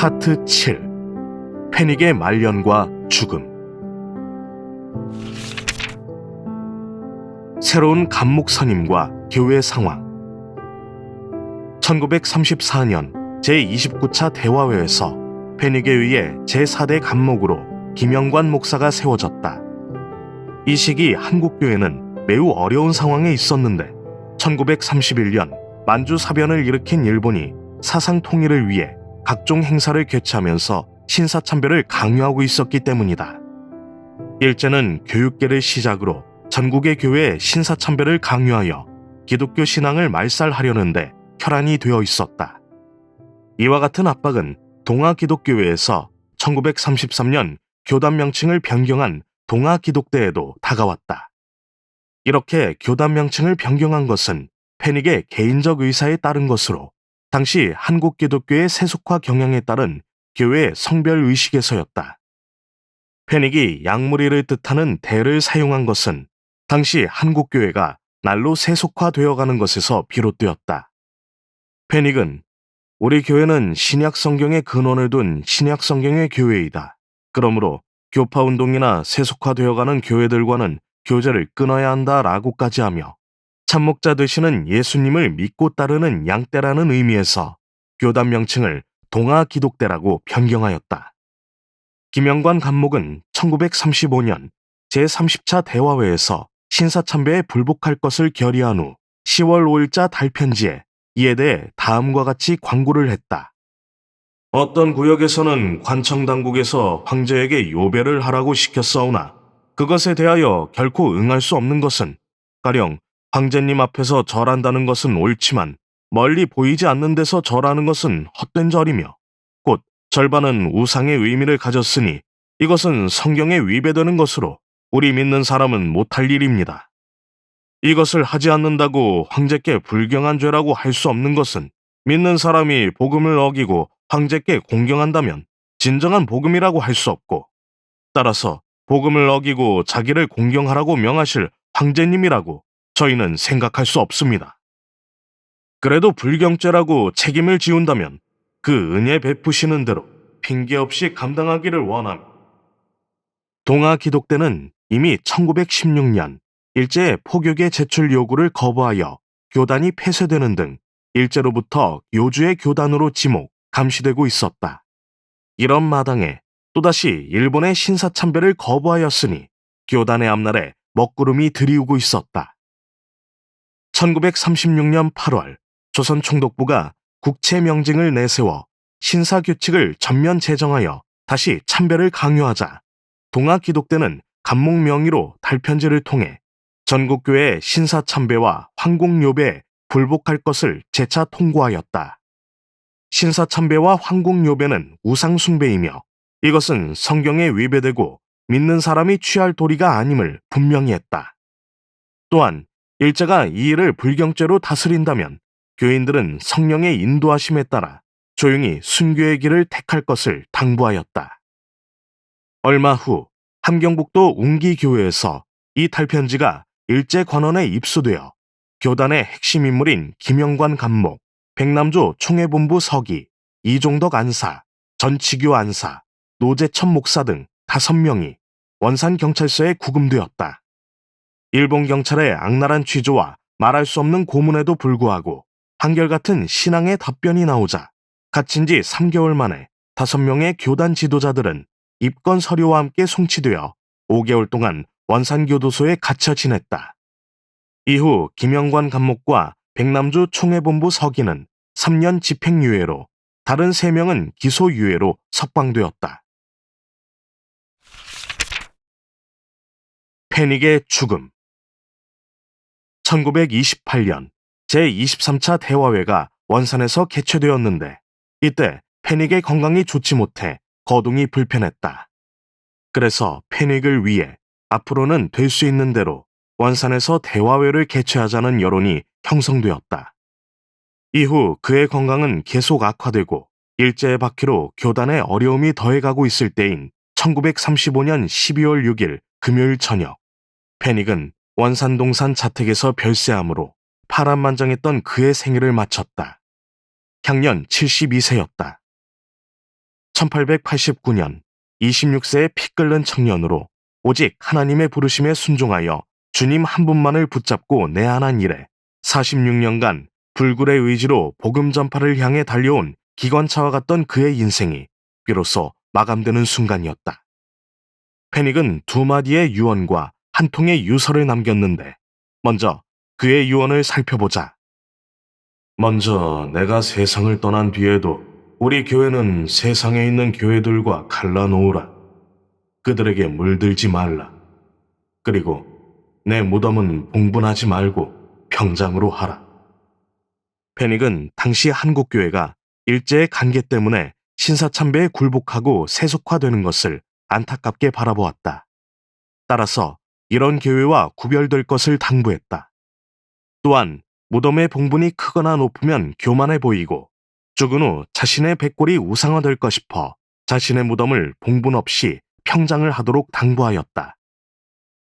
파트 7 패닉의 말년과 죽음. 새로운 감목 선임과 교회 상황. 1934년 제29차 대화회에서 패닉에 의해 제4대 감목으로 김영관 목사가 세워졌다. 이 시기 한국교회는 매우 어려운 상황에 있었는데 1931년 만주 사변을 일으킨 일본이 사상 통일을 위해 각종 행사를 개최하면서 신사참배를 강요하고 있었기 때문이다. 일제는 교육계를 시작으로 전국의 교회에 신사참배를 강요하여 기독교 신앙을 말살하려는데 혈안이 되어 있었다. 이와 같은 압박은 동아기독교회에서 1933년 교단 명칭을 변경한 동아기독대에도 다가왔다. 이렇게 교단 명칭을 변경한 것은 패닉의 개인적 의사에 따른 것으로 당시 한국 기독교의 세속화 경향에 따른 교회의 성별 의식에서였다. 패닉이 양무리를 뜻하는 대를 사용한 것은 당시 한국 교회가 날로 세속화되어 가는 것에서 비롯되었다. 패닉은 우리 교회는 신약 성경의 근원을 둔 신약 성경의 교회이다. 그러므로 교파 운동이나 세속화되어 가는 교회들과는 교제를 끊어야 한다라고까지 하며 참목자 되시는 예수님을 믿고 따르는 양떼라는 의미에서 교단 명칭을 동아 기독대라고 변경하였다. 김영관 감목은 1935년 제30차 대화회에서 신사참배에 불복할 것을 결의한 후 10월 5일자 달편지에 이에 대해 다음과 같이 광고를 했다. 어떤 구역에서는 관청 당국에서 황제에게 요배를 하라고 시켰사오나 그것에 대하여 결코 응할 수 없는 것은 가령 황제님 앞에서 절한다는 것은 옳지만 멀리 보이지 않는 데서 절하는 것은 헛된 절이며 곧 절반은 우상의 의미를 가졌으니 이것은 성경에 위배되는 것으로 우리 믿는 사람은 못할 일입니다. 이것을 하지 않는다고 황제께 불경한 죄라고 할 수 없는 것은 믿는 사람이 복음을 어기고 황제께 공경한다면 진정한 복음이라고 할 수 없고 따라서 복음을 어기고 자기를 공경하라고 명하실 황제님이라고 저희는 생각할 수 없습니다. 그래도 불경죄라고 책임을 지운다면 그 은혜 베푸시는 대로 핑계 없이 감당하기를 원합니다. 동아 기독대는 이미 1916년 일제의 포교계 제출 요구를 거부하여 교단이 폐쇄되는 등 일제로부터 요주의 교단으로 지목, 감시되고 있었다. 이런 마당에 또다시 일본의 신사참배를 거부하였으니 교단의 앞날에 먹구름이 들이우고 있었다. 1936년 8월 조선 총독부가 국채 명징을 내세워 신사 규칙을 전면 제정하여 다시 참배를 강요하자 동아 기독대는 감목 명의로 달편지를 통해 전국교회 신사 참배와 황공요배에 불복할 것을 재차 통고하였다. 신사 참배와 황공요배는 우상 숭배이며 이것은 성경에 위배되고 믿는 사람이 취할 도리가 아님을 분명히 했다. 또한 일제가 이 일을 불경죄로 다스린다면 교인들은 성령의 인도하심에 따라 조용히 순교의 길을 택할 것을 당부하였다. 얼마 후 함경북도 웅기교회에서 이 탈편지가 일제 관원에 입수되어 교단의 핵심 인물인 김영관 감목, 백남조 총회본부 서기, 이종덕 안사, 전치교 안사, 노재천 목사 등 다섯 명이 원산 경찰서에 구금되었다. 일본 경찰의 악랄한 취조와 말할 수 없는 고문에도 불구하고 한결같은 신앙의 답변이 나오자 갇힌 지 3개월 만에 다섯 명의 교단 지도자들은 입건 서류와 함께 송치되어 5개월 동안 원산교도소에 갇혀 지냈다. 이후 김영관 감목과 백남주 총회본부 서기는 3년 집행유예로 다른 3명은 기소유예로 석방되었다. 패닉의 죽음 1928년 제23차 대화회가 원산에서 개최되었는데 이때 패닉의 건강이 좋지 못해 거동이 불편했다. 그래서 패닉을 위해 앞으로는 될 수 있는 대로 원산에서 대화회를 개최하자는 여론이 형성되었다. 이후 그의 건강은 계속 악화되고 일제의 바퀴로 교단의 어려움이 더해가고 있을 때인 1935년 12월 6일 금요일 저녁, 패닉은 원산동산 자택에서 별세함으로 파란만장했던 그의 생일을 마쳤다. 향년 72세였다. 1889년 26세의 피 끓는 청년으로 오직 하나님의 부르심에 순종하여 주님 한 분만을 붙잡고 내안한 일에 46년간 불굴의 의지로 복음 전파를 향해 달려온 기관차와 같던 그의 인생이 비로소 마감되는 순간이었다. 페닉은 두 마디의 유언과 한 통의 유서를 남겼는데 먼저 그의 유언을 살펴보자. 먼저 내가 세상을 떠난 뒤에도 우리 교회는 세상에 있는 교회들과 갈라놓으라. 그들에게 물들지 말라. 그리고 내 무덤은 봉분하지 말고 평장으로 하라. 페닉은 당시 한국 교회가 일제의 관계 때문에 신사참배에 굴복하고 세속화되는 것을 안타깝게 바라보았다. 따라서 이런 교회와 구별될 것을 당부했다. 또한 무덤의 봉분이 크거나 높으면 교만해 보이고 죽은 후 자신의 백골이 우상화될까 싶어 자신의 무덤을 봉분 없이 평장을 하도록 당부하였다.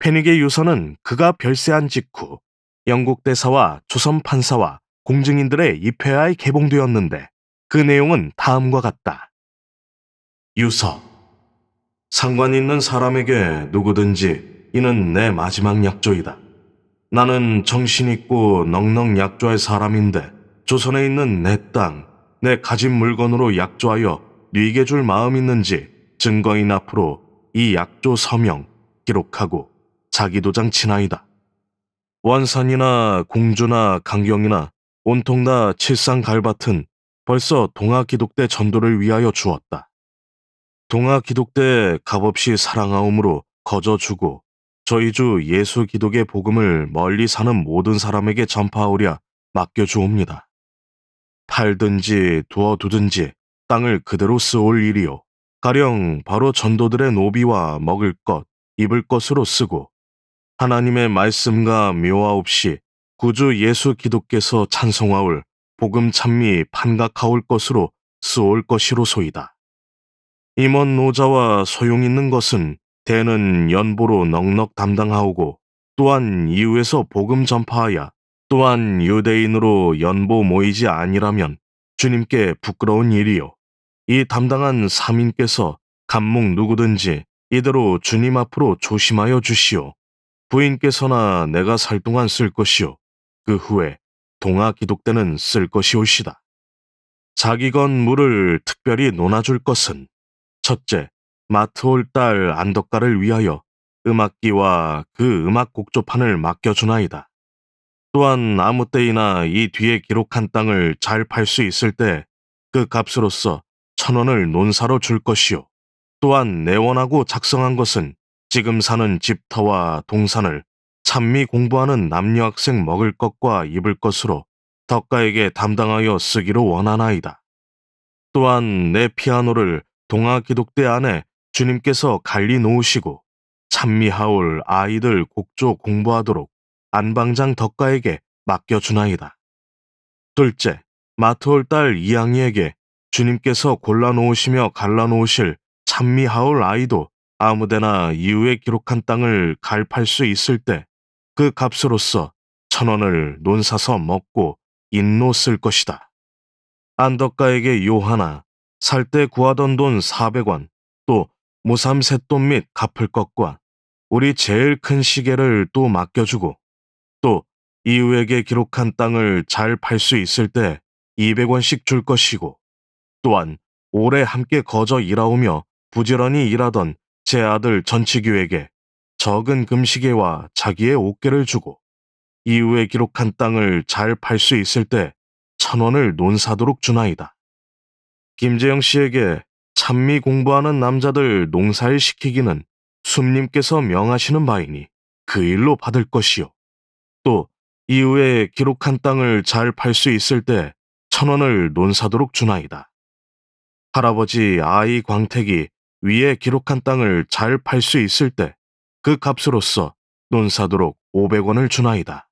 페닉의 유서는 그가 별세한 직후 영국 대사와 조선 판사와 공증인들의 입회하에 개봉되었는데 그 내용은 다음과 같다. 유서 상관 있는 사람에게 누구든지 이는 내 마지막 약조이다. 나는 정신 있고 넉넉 약조할 사람인데 조선에 있는 내 땅, 내 가진 물건으로 약조하여 네게 줄 마음 있는지 증거인 앞으로 이 약조 서명 기록하고 자기 도장 치나이다. 원산이나 공주나 강경이나 온통 다 칠상 갈밭은 벌써 동아기독대 전도를 위하여 주었다. 동아기독대 값없이 사랑하오므로 거저 주고 저희 주 예수 기독의 복음을 멀리 사는 모든 사람에게 전파하오랴 맡겨주옵니다. 팔든지 두어두든지 땅을 그대로 쓰올 일이요. 가령 바로 전도들의 노비와 먹을 것, 입을 것으로 쓰고 하나님의 말씀과 묘화 없이 구주 예수 기독께서 찬송하올 복음 찬미 판각하올 것으로 쓰올 것이로소이다. 임원 노자와 소용 있는 것은 대는 연보로 넉넉 담당하오고 또한 이후에서 복음 전파하여 또한 유대인으로 연보 모이지 아니라면 주님께 부끄러운 일이요. 이 담당한 사민께서 감목 누구든지 이대로 주님 앞으로 조심하여 주시오. 부인께서나 내가 살 동안 쓸 것이요. 그 후에 동아 기독대는 쓸 것이 올시다. 자기 건 물을 특별히 논아줄 것은 첫째, 마트올 딸 안덕가를 위하여 음악기와 그 음악 곡조판을 맡겨주나이다. 또한 아무 때이나 이 뒤에 기록한 땅을 잘 팔 수 있을 때 그 값으로서 천 원을 논사로 줄 것이요. 또한 내원하고 작성한 것은 지금 사는 집터와 동산을 찬미 공부하는 남녀 학생 먹을 것과 입을 것으로 덕가에게 담당하여 쓰기로 원하나이다. 또한 내 피아노를 동아 기독대 안에 주님께서 갈리 놓으시고 찬미하올 아이들 곡조 공부하도록 안방장 덕가에게 맡겨주나이다. 둘째, 마트올 딸 이양이에게 주님께서 골라놓으시며 갈라놓으실 찬미하올 아이도 아무데나 이후에 기록한 땅을 갈팔 수 있을 때 그 값으로서 천 원을 논사서 먹고 인노 쓸 것이다. 안덕가에게 요 하나, 살 때 구하던 돈 400원, 셋돈 및 갚을 것과 우리 제일 큰 시계를 또 맡겨주고 또 이후에게 기록한 땅을 잘 팔 수 있을 때 200원씩 줄 것이고 또한 오래 함께 거저 일하오며 부지런히 일하던 제 아들 전치규에게 적은 금시계와 자기의 옷개를 주고 이후에 기록한 땅을 잘 팔 수 있을 때 천 원을 논사도록 주나이다. 김재영 씨에게 찬미 공부하는 남자들 농사일 시키기는 숨님께서 명하시는 바이니 그 일로 받을 것이요. 또 이후에 기록한 땅을 잘 팔 수 있을 때 천 원을 논사도록 주나이다. 할아버지 아이 광택이 위에 기록한 땅을 잘 팔 수 있을 때 그 값으로서 논사도록 500원을 주나이다.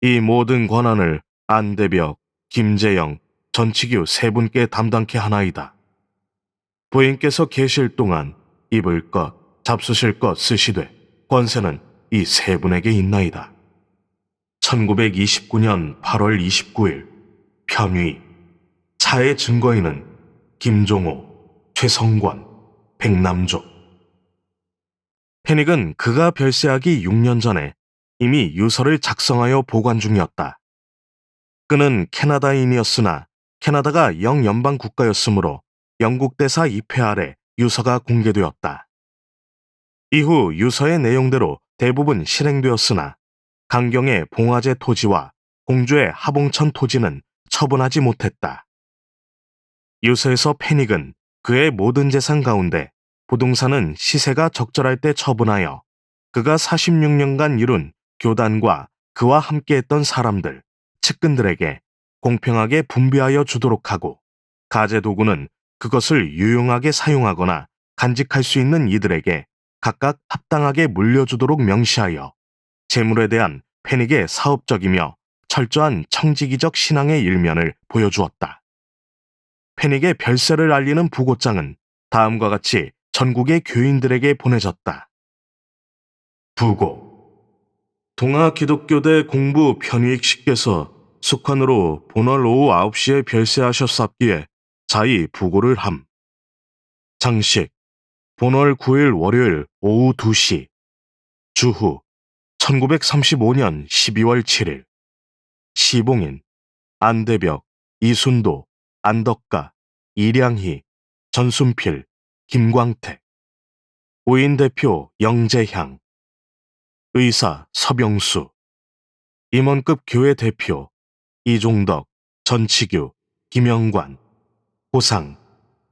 이 모든 권한을 안대벽, 김재영, 전치규 세 분께 담당케 하나이다. 부인께서 계실 동안 입을 것, 잡수실 것 쓰시되 권세는 이 세 분에게 있나이다. 1929년 8월 29일 평위 차의 증거인은 김종호, 최성권, 백남조. 페닉은 그가 별세하기 6년 전에 이미 유서를 작성하여 보관 중이었다. 그는 캐나다인이었으나 캐나다가 영연방 국가였으므로 영국 대사 입회 아래 유서가 공개되었다. 이후 유서의 내용대로 대부분 실행되었으나 강경의 봉화제 토지와 공주의 하봉천 토지는 처분하지 못했다. 유서에서 페닉은 그의 모든 재산 가운데 부동산은 시세가 적절할 때 처분하여 그가 46년간 이룬 교단과 그와 함께했던 사람들, 측근들에게 공평하게 분배하여 주도록 하고 가재 도구는 그것을 유용하게 사용하거나 간직할 수 있는 이들에게 각각 합당하게 물려주도록 명시하여 재물에 대한 페닉의 사업적이며 철저한 청지기적 신앙의 일면을 보여주었다. 페닉의 별세를 알리는 부고장은 다음과 같이 전국의 교인들에게 보내졌다. 부고 동아 기독교대 공부 편의익 씨께서 숙환으로 본월 오후 9시에 별세하셨sap기에 자이 부고를 함. 장식. 본월 9일 월요일 오후 2시. 주후. 1935년 12월 7일. 시봉인. 안대벽 이순도 안덕가 이량희 전순필 김광택 오인 대표 영재향. 의사 서병수. 임원급 교회 대표 이종덕 전치규 김영관 호상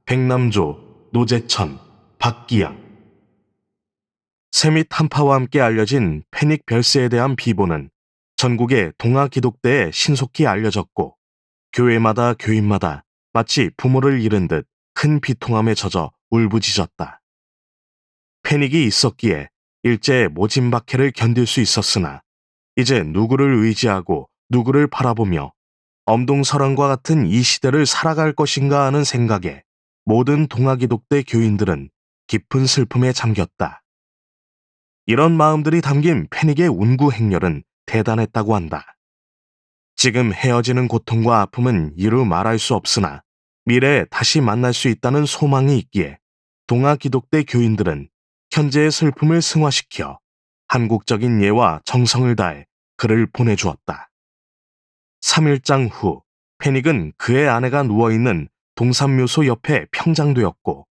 백남조 노재천 박기양 세밋 한파와 함께 알려진 패닉 별세에 대한 비보는 전국의 동아 기독대에 신속히 알려졌고 교회마다 교인마다 마치 부모를 잃은 듯 큰 비통함에 젖어 울부짖었다. 패닉이 있었기에 일제 모진 박해를 견딜 수 있었으나 이제 누구를 의지하고 누구를 바라보며 엄동설왕과 같은 이 시대를 살아갈 것인가 하는 생각에 모든 동아기독대 교인들은 깊은 슬픔에 잠겼다. 이런 마음들이 담긴 패닉의 운구 행렬은 대단했다고 한다. 지금 헤어지는 고통과 아픔은 이루 말할 수 없으나 미래에 다시 만날 수 있다는 소망이 있기에 동아 기독대 교인들은 현재의 슬픔을 승화시켜 한국적인 예와 정성을 다해 그를 보내주었다. 3일장 후 패닉은 그의 아내가 누워있는 동산묘소 옆에 평장되었고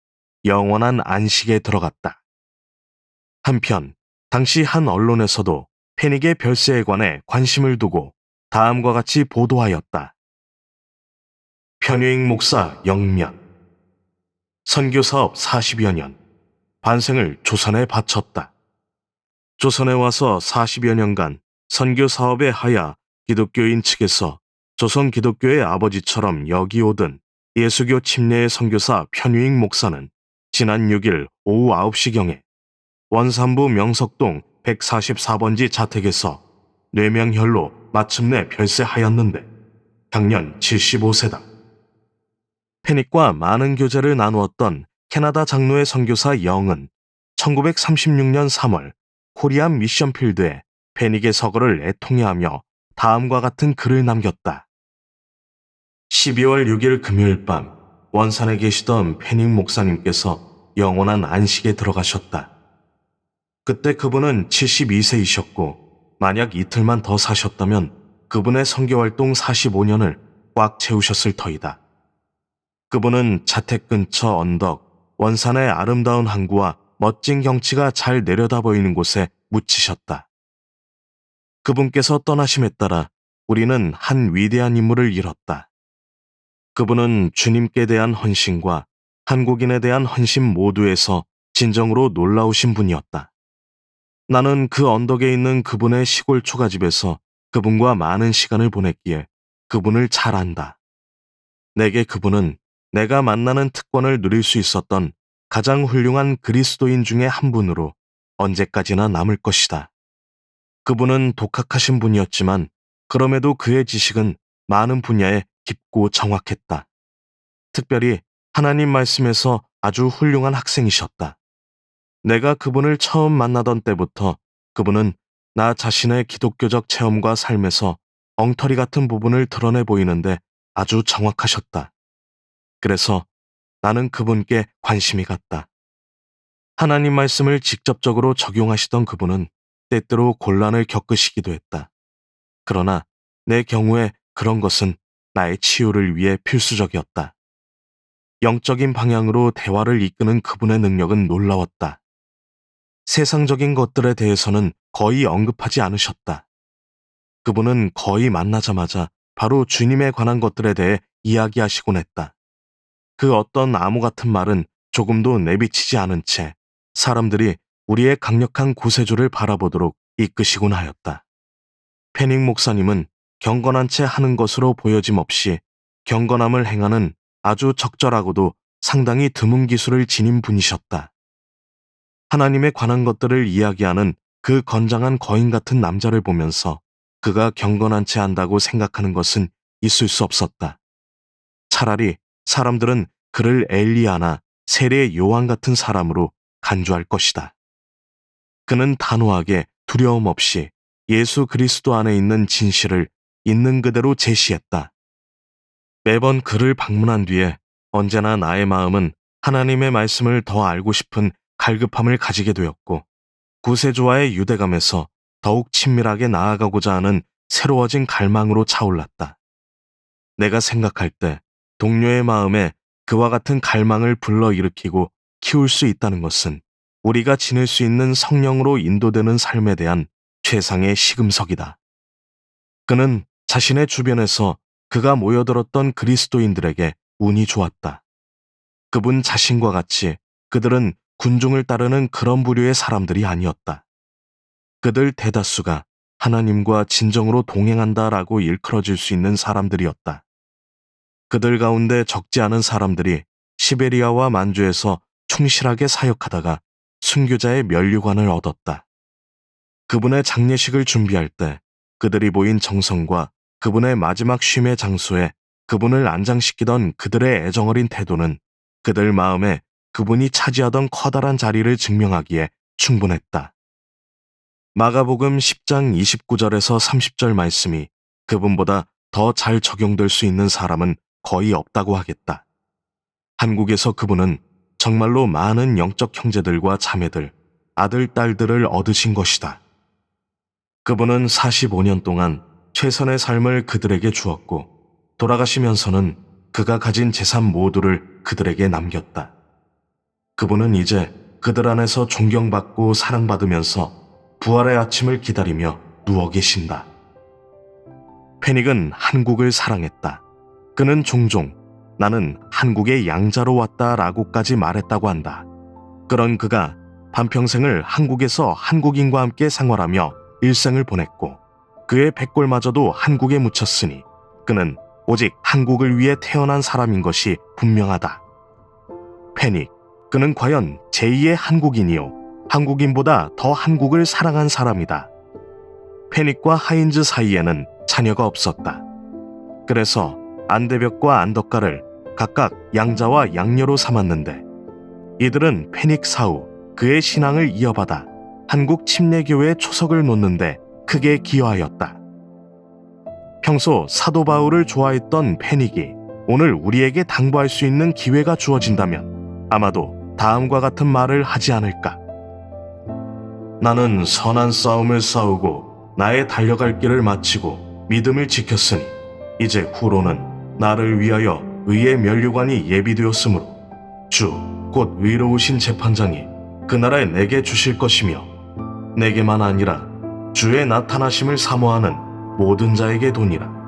영원한 안식에 들어갔다. 한편 당시 한 언론에서도 패닉의 별세에 관해 관심을 두고 다음과 같이 보도하였다. 편유익 목사 영면 선교 사업 40여 년 반생을 조선에 바쳤다. 조선에 와서 40여 년간 선교 사업에 하야 기독교인 측에서 조선 기독교의 아버지처럼 여기오던 예수교 침례의 선교사 편유익 목사는 지난 6일 오후 9시경에 원산부 명석동 144번지 자택에서 뇌명혈로 마침내 별세하였는데 작년 75세다. 패닉과 많은 교제를 나누었던 캐나다 장로의 선교사 영은 1936년 3월 코리안 미션필드에 패닉의 서거를 애통해하며 다음과 같은 글을 남겼다. 12월 6일 금요일 밤 원산에 계시던 패닉 목사님께서 영원한 안식에 들어가셨다. 그때 그분은 72세이셨고 만약 이틀만 더 사셨다면 그분의 선교활동 45년을 꽉 채우셨을 터이다. 그분은 자택 근처 언덕, 원산의 아름다운 항구와 멋진 경치가 잘 내려다 보이는 곳에 묻히셨다. 그분께서 떠나심에 따라 우리는 한 위대한 인물을 잃었다. 그분은 주님께 대한 헌신과 한국인에 대한 헌신 모두에서 진정으로 놀라우신 분이었다. 나는 그 언덕에 있는 그분의 시골 초가집에서 그분과 많은 시간을 보냈기에 그분을 잘 안다. 내게 그분은 내가 만나는 특권을 누릴 수 있었던 가장 훌륭한 그리스도인 중의 한 분으로 언제까지나 남을 것이다. 그분은 독학하신 분이었지만 그럼에도 그의 지식은 많은 분야에 깊고 정확했다. 특별히 하나님 말씀에서 아주 훌륭한 학생이셨다. 내가 그분을 처음 만나던 때부터 그분은 나 자신의 기독교적 체험과 삶에서 엉터리 같은 부분을 드러내 보이는데 아주 정확하셨다. 그래서 나는 그분께 관심이 갔다. 하나님 말씀을 직접적으로 적용하시던 그분은 때때로 곤란을 겪으시기도 했다. 그러나 내 경우에 그런 것은 나의 치유를 위해 필수적이었다. 영적인 방향으로 대화를 이끄는 그분의 능력은 놀라웠다. 세상적인 것들에 대해서는 거의 언급하지 않으셨다. 그분은 거의 만나자마자 바로 주님에 관한 것들에 대해 이야기하시곤 했다. 그 어떤 암호 같은 말은 조금도 내비치지 않은 채 사람들이 우리의 강력한 구세주를 바라보도록 이끄시곤 하였다. 페닝 목사님은 경건한 채 하는 것으로 보여짐 없이 경건함을 행하는 아주 적절하고도 상당히 드문 기술을 지닌 분이셨다. 하나님에 관한 것들을 이야기하는 그 건장한 거인 같은 남자를 보면서 그가 경건한 채 한다고 생각하는 것은 있을 수 없었다. 차라리 사람들은 그를 엘리야나 세례 요한 같은 사람으로 간주할 것이다. 그는 단호하게 두려움 없이 예수 그리스도 안에 있는 진실을 있는 그대로 제시했다. 매번 그를 방문한 뒤에 언제나 나의 마음은 하나님의 말씀을 더 알고 싶은 갈급함을 가지게 되었고 구세주와의 유대감에서 더욱 친밀하게 나아가고자 하는 새로워진 갈망으로 차올랐다. 내가 생각할 때 동료의 마음에 그와 같은 갈망을 불러일으키고 키울 수 있다는 것은 우리가 지낼 수 있는 성령으로 인도되는 삶에 대한 최상의 시금석이다. 그는 자신의 주변에서 그가 모여들었던 그리스도인들에게 운이 좋았다. 그분 자신과 같이 그들은 군중을 따르는 그런 부류의 사람들이 아니었다. 그들 대다수가 하나님과 진정으로 동행한다라고 일컬어질 수 있는 사람들이었다. 그들 가운데 적지 않은 사람들이 시베리아와 만주에서 충실하게 사역하다가 순교자의 면류관을 얻었다. 그분의 장례식을 준비할 때 그들이 보인 정성과 그분의 마지막 쉼의 장소에 그분을 안장시키던 그들의 애정어린 태도는 그들 마음에 그분이 차지하던 커다란 자리를 증명하기에 충분했다. 마가복음 10장 29절에서 30절 말씀이 그분보다 더 잘 적용될 수 있는 사람은 거의 없다고 하겠다. 한국에서 그분은 정말로 많은 영적 형제들과 자매들, 아들, 딸들을 얻으신 것이다. 그분은 45년 동안 최선의 삶을 그들에게 주었고, 돌아가시면서는 그가 가진 재산 모두를 그들에게 남겼다. 그분은 이제 그들 안에서 존경받고 사랑받으면서 부활의 아침을 기다리며 누워 계신다. 페닉은 한국을 사랑했다. 그는 종종 나는 한국의 양자로 왔다라고까지 말했다고 한다. 그런 그가 반평생을 한국에서 한국인과 함께 생활하며 일생을 보냈고 그의 백골마저도 한국에 묻혔으니 그는 오직 한국을 위해 태어난 사람인 것이 분명하다. 페닉, 그는 과연 제2의 한국인이요. 한국인보다 더 한국을 사랑한 사람이다. 페닉과 하인즈 사이에는 자녀가 없었다. 그래서 안대벽과 안덕가를 각각 양자와 양녀로 삼았는데 이들은 페닉 사후 그의 신앙을 이어받아 한국 침례교회의 초석을 놓는데 크게 기여하였다. 평소 사도 바울을 좋아했던 페닉이 오늘 우리에게 당부할 수 있는 기회가 주어진다면 아마도 다음과 같은 말을 하지 않을까. 나는 선한 싸움을 싸우고 나의 달려갈 길을 마치고 믿음을 지켰으니 이제 후로는 나를 위하여 의의 면류관이 예비되었으므로 주곧 위로우신 재판장이 그날에 내게 주실 것이며 내게만 아니라 주의 나타나심을 사모하는 모든 자에게 도니라.